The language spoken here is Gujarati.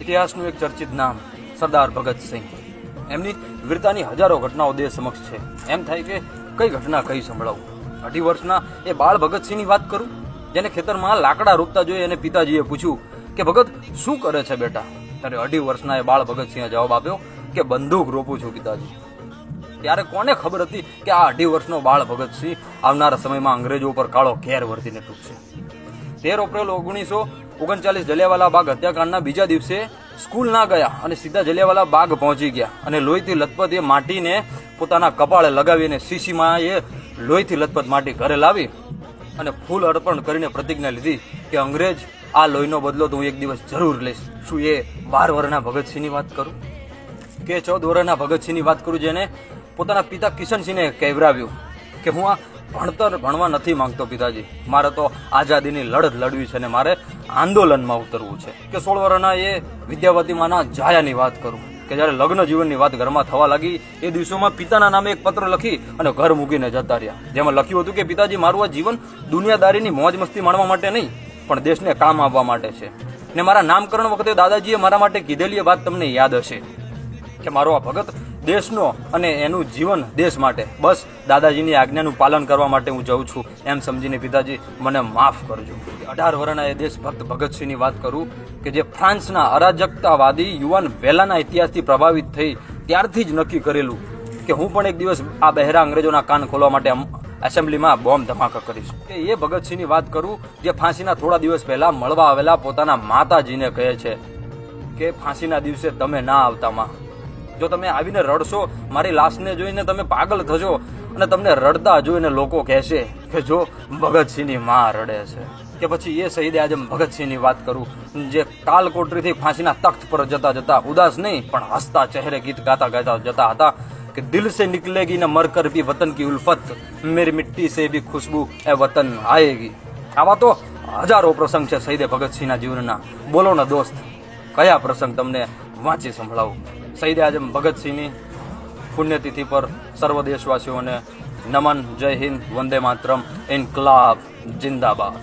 ઇતિહાસનું એક ચર્ચિત નામ, સરદાર ભગતસિંહ એમની વીરતાની હજારો ઘટનાઓ દેશ સમક્ષ છે. એમ થાય કે કઈ ઘટના કઈ સંભળાવું? અઢી વર્ષના એ બાળ ભગતસિંહની વાત કરું? જેને ખેતરમાં લાકડા રોપતા જોઈ અને પિતાજીએ પૂછ્યું કે, ભગત, શું કરે છે બેટા? ત્યારે અઢી વર્ષના એ બાળ ભગતસિંહે જવાબ આપ્યો કે, બંદૂક રોપું છું પિતાજી. ત્યારે કોને ખબર હતી કે આ અઢી વર્ષનો બાળ ભગતસિંહ આવનારા સમયમાં અંગ્રેજો ઉપર કાળો ઘેર વર્તીને ટૂંકશે તેર એપ્રિલ ઓગણીસો ઓગણચાલીસ જલિયાવાલા બાગ હત્યાકાંડના બીજા દિવસે સ્કૂલ ના ગયા અને સીધા જલિયાવાલા બાગ પહોંચી ગયા. અને લોહીથી લથપથ એ માટીને પોતાના કપાળે લગાવીને શીશીમાં એ લોહીથી લથપથ માટી ઘરે લાવી અને ફૂલ અર્પણ કરીને પ્રતિજ્ઞા લીધી કે અંગ્રેજ, આ લોહીનો બદલો તો હું એક દિવસ જરૂર લઈશ. શું એ બાર વર્ષના ભગતસિંહની વાત કરું? કે ચૌદ વર્ષના ભગતસિંહની વાત કરું જેને પોતાના પિતા કિશનસિંહને કહેવરાવ્યું કે હું આ ભણતર ભણવા નથી માંગતો પિતાજી. મારે તો આઝાદીની લડત લડવી છે ને મારે આંદોલનમાં ઉતરવું છે. કે સોળ વર્ષના એ વિદ્યાવતીમાંના જાયાની વાત કરું. કે જ્યારે લગ્ન જીવનની વાત ઘરમાં થવા લાગી, એ દિવસોમાં પિતાના નામે એક પત્ર લખી અને ઘર મૂકીને જતા રહ્યા. જેમાં લખ્યું હતું કે, પિતાજી, મારું આ જીવન દુનિયાદારીની મોજ મસ્તી માણવા માટે નહીં, પણ દેશને કામ આપવા માટે છે. ને મારા નામકરણ વખતે દાદાજીએ મારા માટે કીધેલી વાત તમને યાદ હશે. કે મારો આ ભગત દેશનો અને એનું જીવન દેશ માટે. બસ, દાદાજીની આજ્ઞાનું પાલન કરવા માટે હું જઉં છું. એમ સમજીને પિતાજી, મને માફ કરજો. અઢાર વર્ષના એ દેશભક્ત ભગતસિંહની વાત કરું કે જે ફ્રાન્સના અરાજકતાવાદી યુવાન વહેલાના ઇતિહાસથી પ્રભાવિત થઈ ત્યારથી જ નક્કી કરેલું કે હું પણ એક દિવસ આ બહેરા અંગ્રેજોના કાન ખોલવા માટે એસેમ્બલીમાં બોમ્બ ધમાકા કરીશ. કે એ ભગતસિંહની વાત કરું જે ફાંસીના થોડા દિવસ પહેલા મળવા આવેલા પોતાના માતાજીને કહે છે કે, ફાંસીના દિવસે તમે ના આવતા માં. જો તમે આવીને રડશો, મારી લાશને જોઈને તમે પાગલ થશો અને તમને રડતા જોઈને લોકો કહેશે કે જો ભગતસિંહની માં રડે છે. કે પછી એ શહીદે આજે ભગતસિંહની વાત કરું, જે કાલકોટરીથી ફાંસીના તખ્ત પર જતા જતા, ઉદાસ નહીં, પણ હસતા ચહેરે ગીત ગાતા ગાતા જતા હતા કે દિલ સે નિકલેગી ને મરકર ભી વતન કી ઉલ્ફત, મેરી મિટ્ટી સે ભી ખુશ્બુ એ વતન આએગી આવા તો હજારો પ્રસંગ છે શહીદે ભગતસિંહના જીવનના. બોલો ને દોસ્ત, કયા પ્રસંગ તમને વાંચી સંભળાવું? શહીદે આઝમ ભગતસિંહની પુણ્યતિથિ પર સર્વ દેશવાસીઓને નમન જય હિન્દ વંદે માતરમ ઇન્કલાબ જિંદાબાદ.